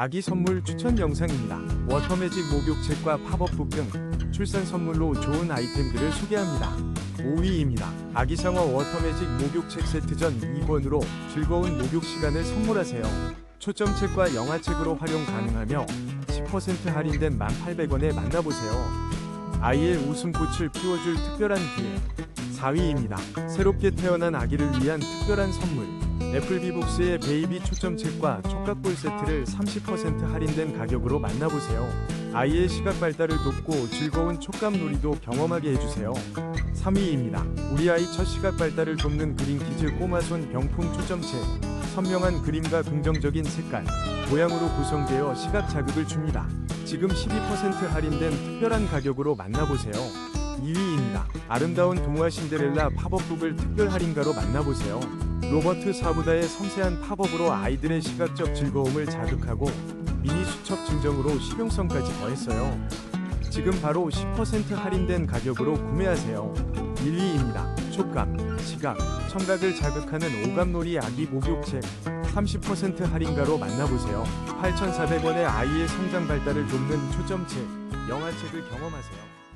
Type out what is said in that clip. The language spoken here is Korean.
아기 선물 추천 영상입니다. 워터매직 목욕책과 팝업북 등 출산 선물로 좋은 아이템들을 소개합니다. 5위입니다. 아기 상어 워터매직 목욕책 세트전 2권으로 즐거운 목욕 시간을 선물하세요. 초점책과 영화책으로 활용 가능하며 10% 할인된 1,800원에 만나보세요. 아이의 웃음꽃을 피워줄 특별한 기회. 4위입니다. 새롭게 태어난 아기를 위한 특별한 선물. 애플비북스의 베이비 초점책과 촉각볼 세트를 30% 할인된 가격으로 만나보세요. 아이의 시각 발달을 돕고 즐거운 촉감 놀이도 경험하게 해주세요. 3위입니다. 우리 아이 첫 시각 발달을 돕는 그린키즈 꼬마손 병풍 초점책. 선명한 그림과 긍정적인 색깔, 모양으로 구성되어 시각 자극을 줍니다. 지금 12% 할인된 특별한 가격으로 만나보세요. 2위입니다. 아름다운 동화 신데렐라 팝업북을 특별 할인가로 만나보세요. 로버트 사부다의 섬세한 팝업으로 아이들의 시각적 즐거움을 자극하고 미니 수첩 증정으로 실용성까지 더했어요. 지금 바로 10% 할인된 가격으로 구매하세요. 1위입니다. 촉감, 시각, 청각을 자극하는 오감놀이 아기 목욕책 30% 할인가로 만나보세요. 8,400원에 아이의 성장 발달을 돕는 초점책, 영화책을 경험하세요.